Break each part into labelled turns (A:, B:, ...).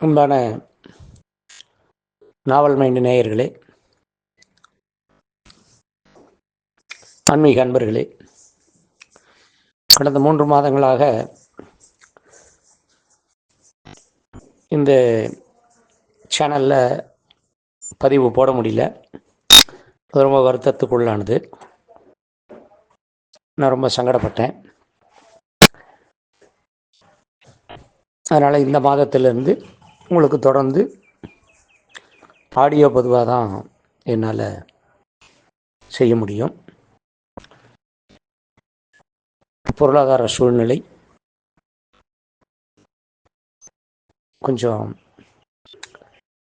A: அன்பான நாவல் மைண்டு நேயர்களே ஆன்மீக அன்பர்களே கடந்த மூன்று மாதங்களாக இந்த சேனலில் பதிவு போட முடியல. ரொம்ப வருத்தத்துக்குள்ளானது. நான் ரொம்ப சங்கடப்பட்டேன். அதனால் இந்த மாதத்திலிருந்து உங்களுக்கு தொடர்ந்து ஆடியோ பொதுவாக தான் என்னால் செய்ய முடியும். பொருளாதார சூழ்நிலை கொஞ்சம்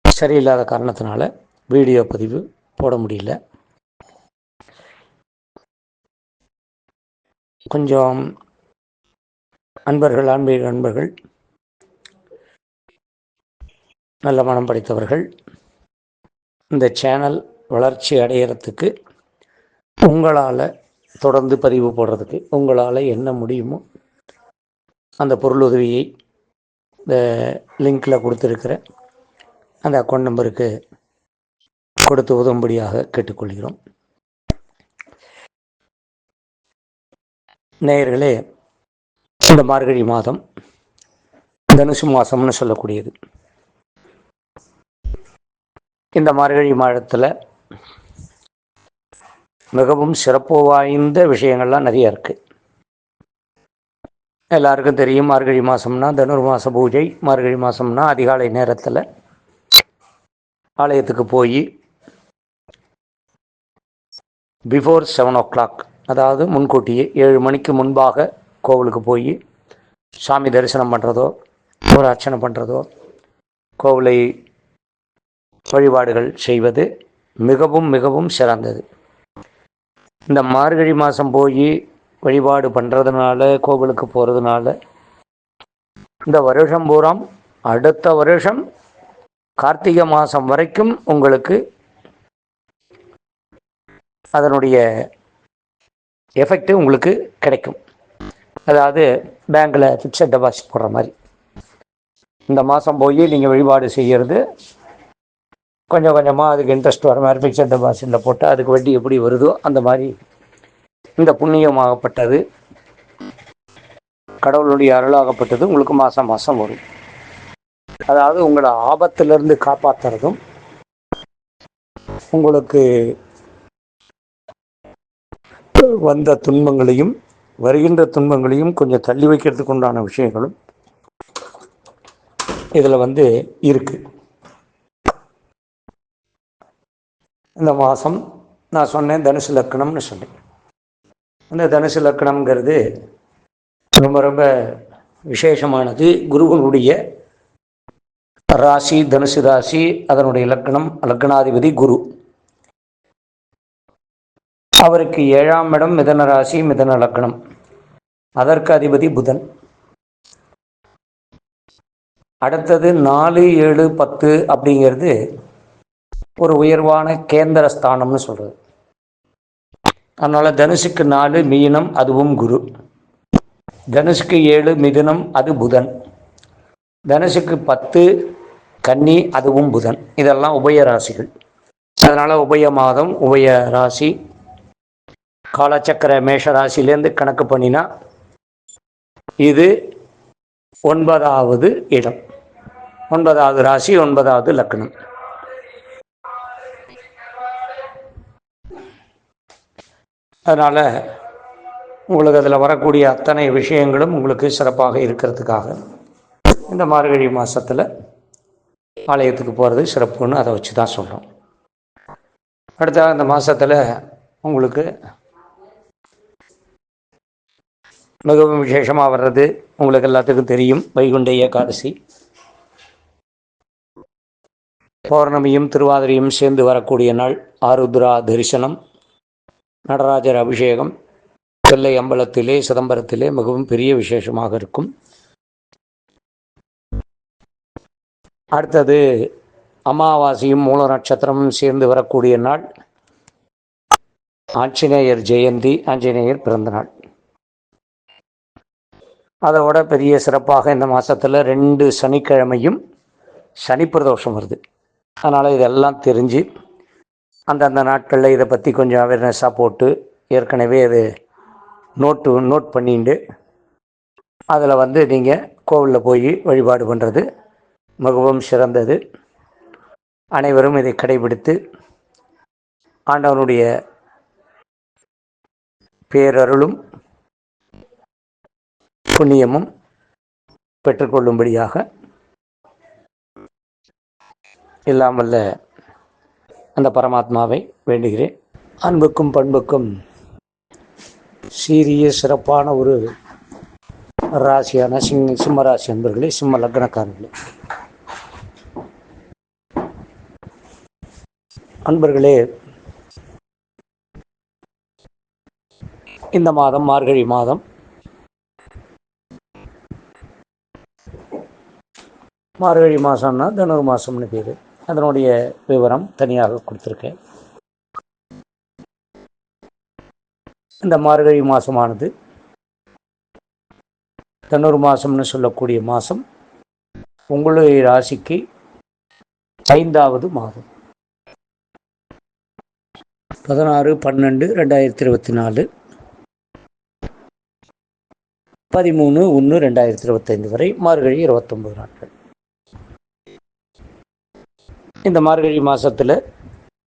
A: சரியில்லாத காரணத்தினால வீடியோ பதிவு போட முடியல. கொஞ்சம் அன்பர்கள் ஆன்மீக அன்பர்கள் நல்ல மனம் படைத்தவர்கள் இந்த சேனல் வளர்ச்சி அடையிறதுக்கு உங்களால் தொடர்ந்து பதிவு போடுறதுக்கு உங்களால் என்ன முடியுமோ அந்த பொருள் உதவியை இந்த லிங்கில் கொடுத்துருக்கிற அந்த அக்கௌண்ட் நம்பருக்கு கொடுத்து உதவும்படியாக கேட்டுக்கொள்கிறோம். நேயர்களே இந்த மார்கழி மாதம் தனுசு மாதம்னு சொல்லக்கூடியது. இந்த மார்கழி மாதத்தில் மிகவும் சிறப்பு வாய்ந்த விஷயங்கள்லாம் நிறைய இருக்குது எல்லாருக்கும் தெரியும் மார்கழி மாதம்னா தனுர் மாத பூஜை மார்கழி மாதம்னா அதிகாலை நேரத்தில் ஆலயத்துக்கு போய் பிஃபோர் செவன் ஓ கிளாக் அதாவது முன்கூட்டியே ஏழு மணிக்கு முன்பாக கோவிலுக்கு போய் சாமி தரிசனம் பண்ணுறதோ ஒரு அர்ச்சனை பண்ணுறதோ கோவிலை வழிபாடுகள் செய்வது மிகவும் மிகவும் சிறந்தது. இந்த மார்கழி மாதம் போய் வழிபாடு பண்ணுறதுனால கோவிலுக்கு போகிறதுனால இந்த வருஷம் பூராம் அடுத்த வருஷம் கார்த்திகை மாதம் வரைக்கும் உங்களுக்கு அதனுடைய எஃபெக்ட் உங்களுக்கு கிடைக்கும். அதாவது பேங்க்கில் ஃபிக்ஸட் டெபாசிட் போடுற மாதிரி. இந்த மாதம் போய் நீங்கள் வழிபாடு செய்கிறது கொஞ்சம் கொஞ்சமாக அதுக்கு இன்ட்ரெஸ்ட் வர மாதிரி ஃபிக்ஸட் டெபாசிட்டில் போட்டு அதுக்கு வட்டி எப்படி வருதோ அந்த மாதிரி இந்த புண்ணியமாகப்பட்டது. கடவுளுடைய அருளாகப்பட்டது உங்களுக்கு மாதம் மாதம் வரும். அதாவது உங்களை ஆபத்திலிருந்து காப்பாற்றுறதும் உங்களுக்கு வந்த துன்பங்களையும் வருகின்ற துன்பங்களையும் கொஞ்சம் தள்ளி வைக்கிறதுக்கு உண்டான விஷயங்களும் இதில் வந்து இருக்குது இந்த மாதம் நான் சொன்னேன் தனுசு லக்கணம்னு சொன்னேன். இந்த தனுசு லக்கணம்ங்கிறது ரொம்ப ரொம்ப விசேஷமானது. குருவனுடைய ராசி தனுசு ராசி அதனுடைய லக்கணம் லக்னாதிபதி குரு. அவருக்கு ஏழாம் இடம் மிதன ராசி மிதன லக்கணம். அதற்கு அதிபதி புதன். அடுத்தது நாலு ஏழு பத்து அப்படிங்கிறது ஒரு உயர்வான கேந்திர ஸ்தானம்னு சொல்கிறது அதனால் தனுஷுக்கு நாலு மீனம் அதுவும் குரு. தனுஷுக்கு ஏழு மிதுனம் அது புதன். தனுஷுக்கு பத்து கன்னி அதுவும் புதன். இதெல்லாம் உபய ராசிகள். அதனால் உபய மாதம் உபய ராசி. காலச்சக்கர மேஷ ராசிலேருந்து கணக்கு பண்ணினா இது ஒன்பதாவது இடம். ஒன்பதாவது ராசி ஒன்பதாவது லக்னம். அதனால் உங்களுக்கு அதில் வரக்கூடிய அத்தனை விஷயங்களும் உங்களுக்கு சிறப்பாக இருக்கிறதுக்காக இந்த மார்கழி மாதத்தில் ஆலயத்துக்கு போகிறது சிறப்புன்னு அதை வச்சு தான் சொல்கிறோம் அடுத்த அந்த மாதத்தில் உங்களுக்கு மிகவும் விசேஷமாக வர்றது உங்களுக்கு எல்லாத்துக்கும் தெரியும் வைகுண்ட ஏகாதசி. பௌர்ணமியும் திருவாதிரையும் சேர்ந்து வரக்கூடிய நாள் ஆருத்ரா தரிசனம். நடராஜர் அபிஷேகம் வெள்ளை அம்பலத்திலே சிதம்பரத்திலே மிகவும் பெரிய விசேஷமாக இருக்கும். அடுத்தது அமாவாசையும் மூல நட்சத்திரமும் சேர்ந்து வரக்கூடிய நாள் ஆஞ்சநேயர் ஜெயந்தி ஆஞ்சநேயர் பிறந்தநாள். அதோட பெரிய சிறப்பாக இந்த மாதத்தில் ரெண்டு சனிக்கிழமையும் சனி பிரதோஷம் வருது. அதனால் இதெல்லாம் தெரிஞ்சு அந்தந்த நாட்களில் இதை பற்றி கொஞ்சம் அவேர்னஸாக போட்டு ஏற்கனவே அது நோட்டு நோட் பண்ணிட்டு அதில் வந்து நீங்கள் கோவிலில் போய் வழிபாடு பண்ணுறது மிகவும் சிறந்தது. அனைவரும் இதை கடைபிடித்து ஆண்டவனுடைய பேரருளும் புண்ணியமும் பெற்றுக்கொள்ளும்படியாக. இல்லாமல்ல அந்த பரமாத்மாவை வேண்டுகிறேன். அன்புக்கும் பண்புக்கும் சீரிய சிறப்பான ஒரு ராசியான சிங் சிம்ம ராசி அன்பர்களே சிம்ம லக்னக்காரர்களே. அன்பர்களே இந்த மாதம் மார்கழி மாதம் மார்கழி மாதம்னா தனுர் மாதம்னு பேர். அதனுடைய விவரம் தனியாக கொடுத்துருக்கேன். இந்த மார்கழி மாதமானது தன்னூர் மாதம்னு சொல்லக்கூடிய மாதம் உங்களுடைய ராசிக்கு ஐந்தாவது மாதம். பதினாறு பன்னெண்டு ரெண்டாயிரத்தி இருபத்தி நாலு. பதிமூணு ஒன்று ரெண்டாயிரத்தி இருபத்தைந்து வரை மார்கழி இருபத்தொம்பது நாட்கள். இந்த மார்கழி மாதத்தில்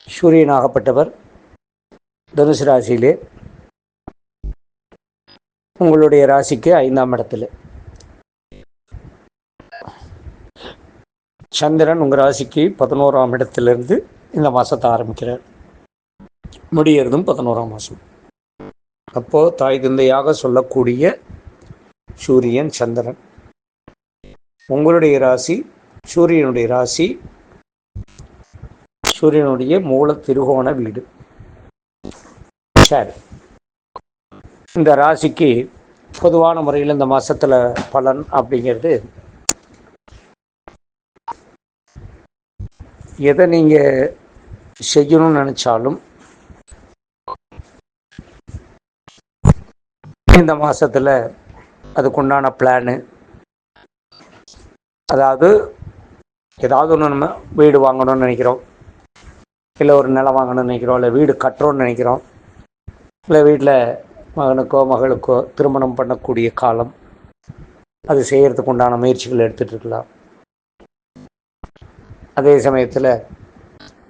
A: சூரியனாகப்பட்டவர் தனுசு ராசியிலே உங்களுடைய ராசிக்கு ஐந்தாம் இடத்துல. சந்திரன் உங்கள் ராசிக்கு பதினோராம் இடத்துலேருந்து இந்த மாதத்தை ஆரம்பிக்கிறார். முடியறதும் பதினோராம் மாதம் அப்போது தாய் தந்தையாக சொல்லக்கூடிய சூரியன் சந்திரன். உங்களுடைய ராசி சூரியனுடைய ராசி சூரியனுடைய மூல திருகோண வீடு. சரி. இந்த ராசிக்கு பொதுவான முறையில் இந்த மாசத்துல பலன் அப்படிங்கிறது எதை நீங்க செய்யணும்னு நினைச்சாலும் இந்த மாசத்துல அதுக்குண்டான பிளானு அதாவது ஏதாவது ஒன்று நம்ம வீடு வாங்கணும்னு நினைக்கிறோம். இல்லை ஒரு நிலம் வாங்கணும்னு நினைக்கிறோம் இல்லை வீடு கட்டுறோம்னு நினைக்கிறோம். இல்லை வீட்டில் மகனுக்கோ மகளுக்கோ திருமணம் பண்ணக்கூடிய காலம். அது செய்கிறதுக்கு உண்டான முயற்சிகள் எடுத்துகிட்டு இருக்கலாம். அதே சமயத்தில்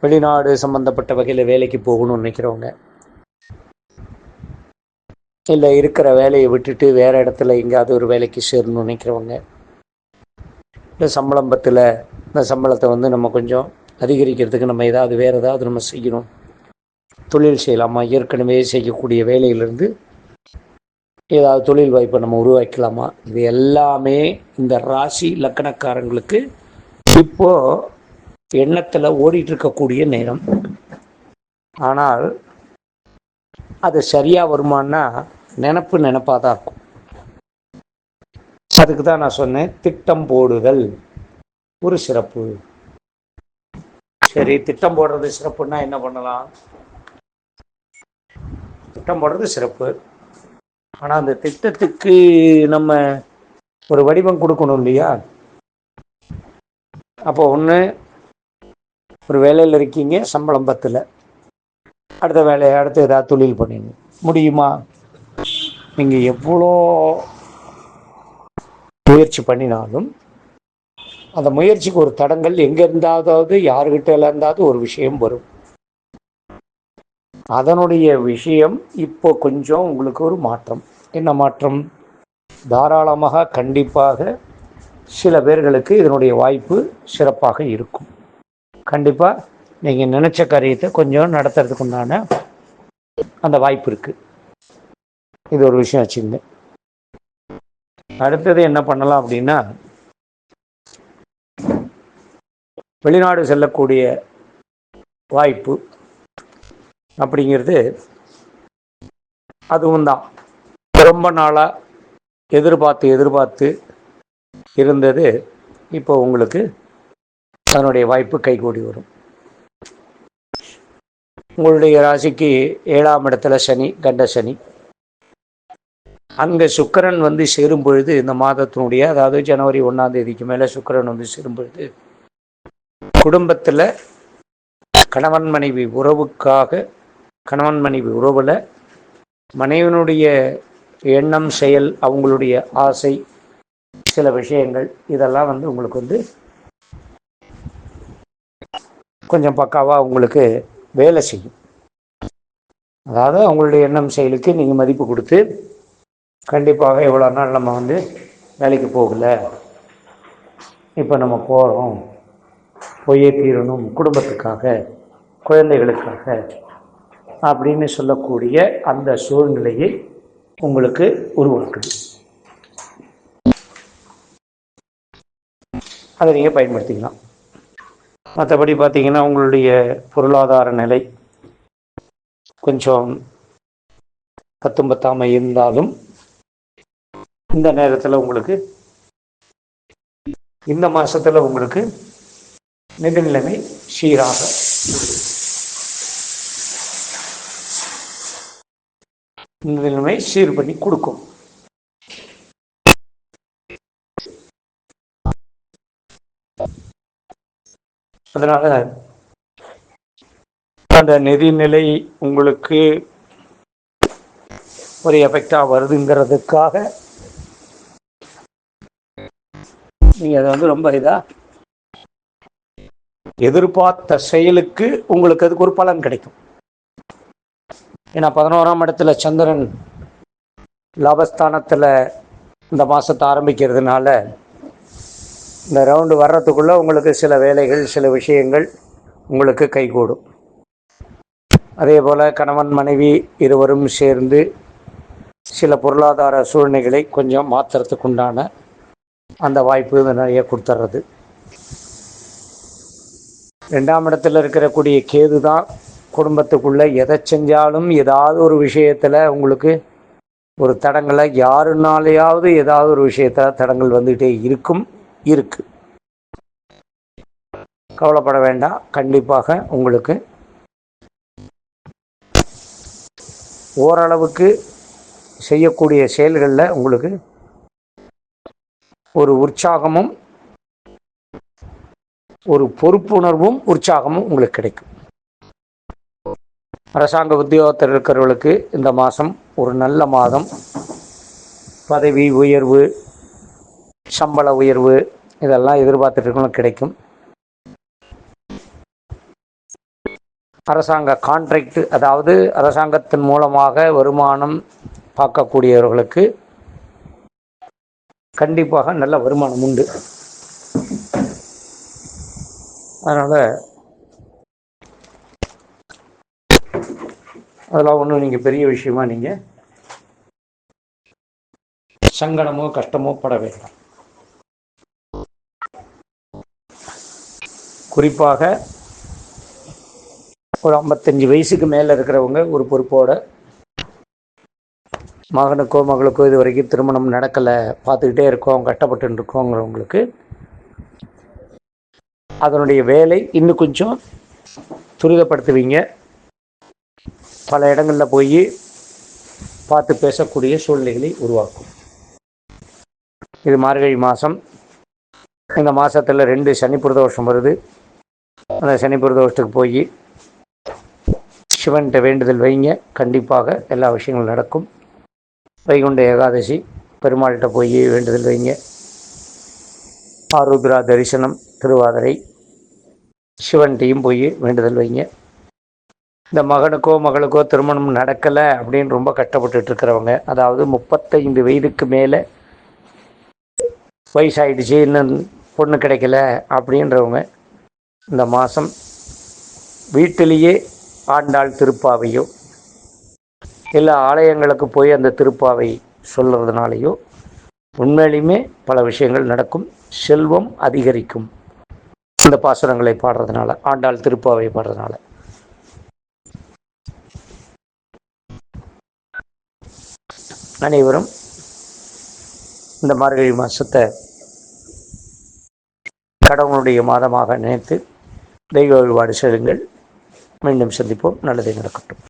A: வெளிநாடு சம்மந்தப்பட்ட வகையில் வேலைக்கு போகணும்னு நினைக்கிறவங்க இல்லை இருக்கிற வேலையை விட்டுட்டு வேறு இடத்துல எங்கேயாவது ஒரு வேலைக்கு சேரணும்னு நினைக்கிறவங்க இல்லை சம்பளம் பத்தில் இந்த சம்பளத்தை வந்து நம்ம கொஞ்சம் அதிகரிக்கிறதுக்கு நம்ம ஏதாவது வேறு ஏதாவது நம்ம செய்யணும். தொழில் செய்யலாமா. ஏற்கனவே செய்யக்கூடிய வேலையிலிருந்து ஏதாவது தொழில் வாய்ப்பை நம்ம உருவாக்கலாமா இது எல்லாமே இந்த ராசி லக்கணக்காரங்களுக்கு இப்போ எண்ணத்தில் ஓடிட்டுருக்கக்கூடிய நேரம். ஆனால் அது சரியாக வருமானா நினப்பு நினப்பாக தான் இருக்கும். அதுக்கு தான் நான் சொன்னேன் திட்டம் போடுதல் ஒரு சிறப்பு. சரி திட்டம் போடுறது சிறப்புன்னா என்ன பண்ணலாம்? திட்டம் போடுறது சிறப்பு. ஆனால் அந்த திட்டத்துக்கு நம்ம ஒரு வடிவம் கொடுக்கணும் இல்லையா? அப்போ ஒன்று ஒரு வேலையில் இருக்கீங்க சம்பளம் பத்தில். அடுத்த வேலையை அடுத்து ஏதாவது தொழில் பண்ணிங்க. முடியுமா? நீங்கள் எவ்வளோ முயற்சி பண்ணினாலும் அந்த முயற்சிக்கு ஒரு தடங்கள் எங்கே இருந்தாவது யாருக்கிட்ட இருந்தாவது ஒரு விஷயம் வரும். அதனுடைய விஷயம் இப்போ கொஞ்சம் உங்களுக்கு ஒரு மாற்றம். என்ன மாற்றம்? தாராளமாக கண்டிப்பாக சில பேர்களுக்கு இதனுடைய வாய்ப்பு சிறப்பாக இருக்கும். கண்டிப்பாக நீங்கள் நினச்ச காரியத்தை கொஞ்சம் நடத்துறதுக்கு உண்டான அந்த வாய்ப்பு இருக்குது இது ஒரு விஷயம் வச்சுங்க அடுத்தது என்ன பண்ணலாம் அப்படின்னா வெளிநாடு செல்லக்கூடிய வாய்ப்பு அப்படிங்கிறது அதுவும் தான். ரொம்ப நாளாக எதிர்பார்த்து எதிர்பார்த்து இருந்தது. இப்போ உங்களுக்கு அதனுடைய வாய்ப்பு கைகூடி வரும். உங்களுடைய ராசிக்கு ஏழாம் இடத்துல சனி கண்ட சனி. அங்கே சுக்கரன் வந்து சேரும் பொழுது இந்த மாதத்தினுடைய அதாவது ஜனவரி ஒன்றாம் தேதிக்கு மேலே சுக்கரன் வந்து சேரும் பொழுது குடும்பத்தில் கணவன் மனைவி உறவுக்காக கணவன் மனைவி உறவில் மனைவனுடைய எண்ணம் செயல் அவங்களுடைய ஆசை சில விஷயங்கள் இதெல்லாம் வந்து உங்களுக்கு வந்து கொஞ்சம் பக்காவாக உங்களுக்கு வேலை செய்யும். அதாவது அவங்களுடைய எண்ணம் செயலுக்கு நீங்கள் மதிப்பு கொடுத்து கண்டிப்பாக எவ்வளோ நாள் நம்ம வந்து வேலைக்கு போகல. இப்போ நம்ம போகிறோம் போயே தீரணும் குடும்பத்துக்காக குழந்தைகளுக்காக அப்படின்னு சொல்லக்கூடிய அந்த சூழ்நிலையை உங்களுக்கு உருவாக்குது. அதை நீங்கள் பயன்படுத்திக்கலாம். மற்றபடி பார்த்தீங்கன்னா உங்களுடைய பொருளாதார நிலை கொஞ்சம் பத்தும் பத்தாமல் இருந்தாலும் இந்த நேரத்தில் உங்களுக்கு இந்த மாதத்தில் உங்களுக்கு நிதி நிலைமை சீராக நிதிநிலைமை நிலைமை சீர் பண்ணி கொடுக்கும். அதனால அந்த நிதிநிலை உங்களுக்கு ஒரு எஃபெக்டாக வருதுங்கிறதுக்காக நீங்கள் அதை வந்து ரொம்ப இதாக எதிர்பார்த்த செயலுக்கு உங்களுக்கு அதுக்கு ஒரு பலன் கிடைக்கும். ஏன்னா பதினோராம் இடத்துல சந்திரன் லாபஸ்தானத்தில் இந்த மாதத்தை ஆரம்பிக்கிறதுனால இந்த ரவுண்டு வர்றதுக்குள்ளே உங்களுக்கு சில வேலைகள் சில விஷயங்கள் உங்களுக்கு கைகூடும். அதே போல் கணவன் மனைவி இருவரும் சேர்ந்து சில பொருளாதார சூழ்நிலைகளை கொஞ்சம் மாற்றுறதுக்குண்டான அந்த வாய்ப்பு நிறைய கொடுத்துட்றது ரெண்டாம் இடத்துல இருக்கிறக்கூடிய கேது தான் குடும்பத்துக்குள்ளே எதை செஞ்சாலும் ஏதாவது ஒரு விஷயத்தில் உங்களுக்கு ஒரு தடங்களை யாருனாலேயாவது ஏதாவது ஒரு விஷயத்தில் தடங்கள் வந்துகிட்டே இருக்கும் இருக்கு. கவலைப்பட வேண்டாம். கண்டிப்பாக உங்களுக்கு ஓரளவுக்கு செய்யக்கூடிய செயல்களில் உங்களுக்கு ஒரு உற்சாகமும் ஒரு பொறுப்புணர்வும் உற்சாகமும் உங்களுக்கு கிடைக்கும். அரசாங்க உத்தியோகத்தில் இருக்கிறவர்களுக்கு இந்த மாதம் ஒரு நல்ல மாதம். பதவி உயர்வு சம்பள உயர்வு இதெல்லாம் எதிர்பார்த்துட்டு கிடைக்கும். அரசாங்க கான்ட்ராக்ட் அதாவது அரசாங்கத்தின் மூலமாக வருமானம் பார்க்கக்கூடியவர்களுக்கு கண்டிப்பாக நல்ல வருமானம் உண்டு. அதனால் அதெல்லாம் ஒன்றும் நீங்கள் பெரிய விஷயமா நீங்கள் சங்கடமோ கஷ்டமோ பட வேண்டாம். குறிப்பாக ஒரு ஐம்பத்தஞ்சு வயசுக்கு மேலே இருக்கிறவங்க ஒரு பொறுப்போட மகனுக்கோ மகளுக்கோ இது வரைக்கும் திருமணம் நடக்கலை பார்த்துக்கிட்டே இருக்கோம் கஷ்டப்பட்டு இருக்கோங்கிறவங்களுக்கு அதனுடைய வேலை இன்னும் கொஞ்சம் துரிதப்படுத்துவீங்க. பல இடங்களில் போய் பார்த்து பேசக்கூடிய சூழ்நிலைகளை உருவாக்கும். இது மார்கழி மாதம் இந்த மாதத்தில் ரெண்டு சனி பிரதோஷம் வருது. அந்த சனி பிரதோஷத்துக்கு போய் சிவன்கிட்ட வேண்டுதல் வைங்க. கண்டிப்பாக எல்லா விஷயங்களும் நடக்கும். வைகுண்ட ஏகாதசி பெருமாள்கிட்ட போய் வேண்டுதல் வைங்க. ஆருத்ரா தரிசனம் திருவாதிரை சிவன்கிட்டையும் போய் வேண்டுதல் வைங்க. இந்த மகனுக்கோ மகளுக்கோ திருமணம் நடக்கலை அப்படின்னு ரொம்ப கஷ்டப்பட்டு இருக்கிறவங்க. அதாவது முப்பத்தைந்து வயதுக்கு மேலே வயசாயிடுச்சு இன்னும் பொண்ணு கிடைக்கல அப்படின்றவங்க இந்த மாதம் வீட்டிலேயே ஆண்டாள் திருப்பாவையோ இல்லை ஆலயங்களுக்கு போய் அந்த திருப்பாவை சொல்கிறதுனாலையோ உண்மையிலுமே பல விஷயங்கள் நடக்கும். செல்வம் அதிகரிக்கும். இந்த பாசுரங்களை பாடுறதுனால ஆண்டாள் திருப்பாவை பாடுறதுனால. அனைவரும் இந்த மார்கழி மாதத்தை கடவுளுடைய மாதமாக நினைத்து தெய்வ வழிபாடு செல்லுங்கள் மீண்டும் சந்திப்போம். நல்லதை நடக்கட்டும்.